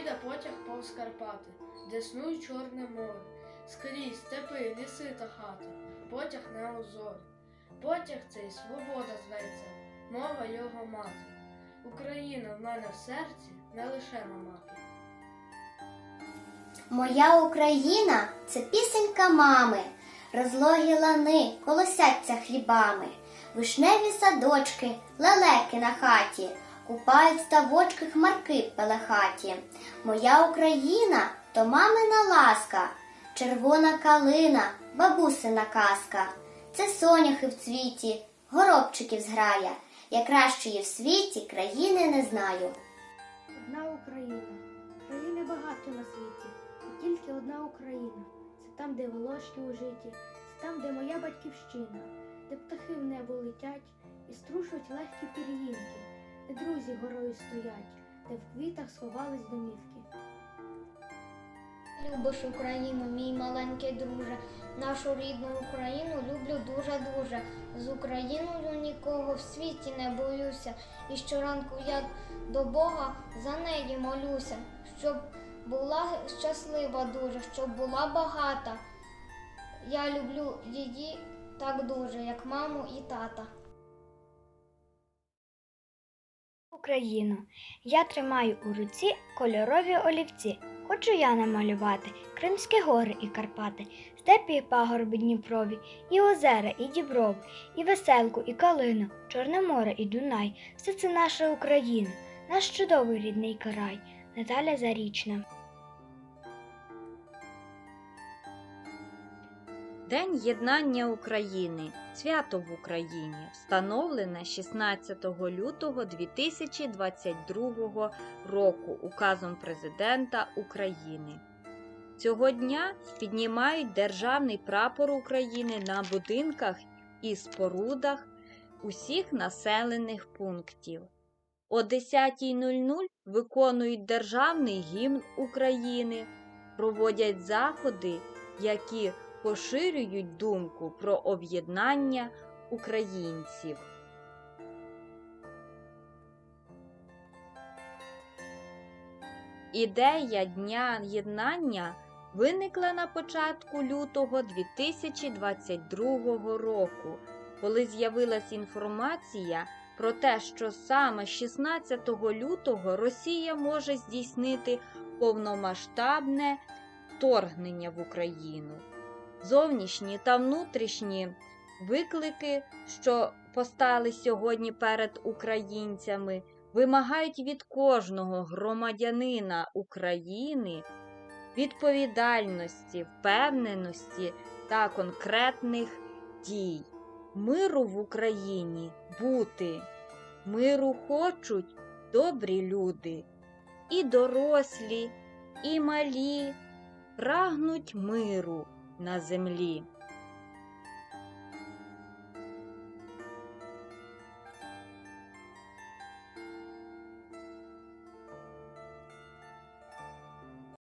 Їде потяг повз Карпати, де снує Чорне море, скрізь степи, ліси та хати, потяг не озор. Потяг цей свобода зветься, мова його мати. Україна в мене в серці не лише на мапі. Моя Україна це пісенька мами, розлогі лани колосяться хлібами, вишневі садочки, лелеки на хаті, купають ставочки хмарки пелехаті. Моя Україна то мамина ласка, червона калина, бабусина казка. Це соняхи в цвіті, горобчиків зграя. Я кращої в світі країни не знаю. Одна Україна. Країни багато на світі. І тільки одна Україна. Це там, де волошки у житті, це там, де моя батьківщина, де птахи в небо летять і струшують легкі пір'їнки, де друзі горою стоять, де в квітах сховались домівки. Любиш Україну, мій маленький друже, нашу рідну Україну люблю дуже-дуже. З Україною нікого в світі не боюся. І щоранку я до Бога за неї молюся, щоб була щаслива дуже, щоб була багата. Я люблю її так дуже, як маму і тата. Україну. Я тримаю у руці кольорові олівці. Хочу я намалювати Кримські гори і Карпати, степі і пагорби Дніпрові, і озера, і діброви, і веселку, і калину, Чорне море і Дунай. Все це наша Україна, наш чудовий рідний край. Наталя Зарічна. День єднання України. Свято в Україні встановлене 16 лютого 2022 року указом Президента України. Цього дня піднімають державний прапор України на будинках і спорудах усіх населених пунктів. О 10.00 виконують державний гімн України, проводять заходи, які поширюють думку про об'єднання українців. Ідея Дня єднання виникла на початку лютого 2022 року, коли з'явилась інформація про те, що саме 16 лютого Росія може здійснити повномасштабне вторгнення в Україну. Зовнішні та внутрішні виклики, що постали сьогодні перед українцями, вимагають від кожного громадянина України відповідальності, впевненості та конкретних дій. Миру в Україні бути, миру хочуть добрі люди, і дорослі, і малі. Прагнуть миру на землі.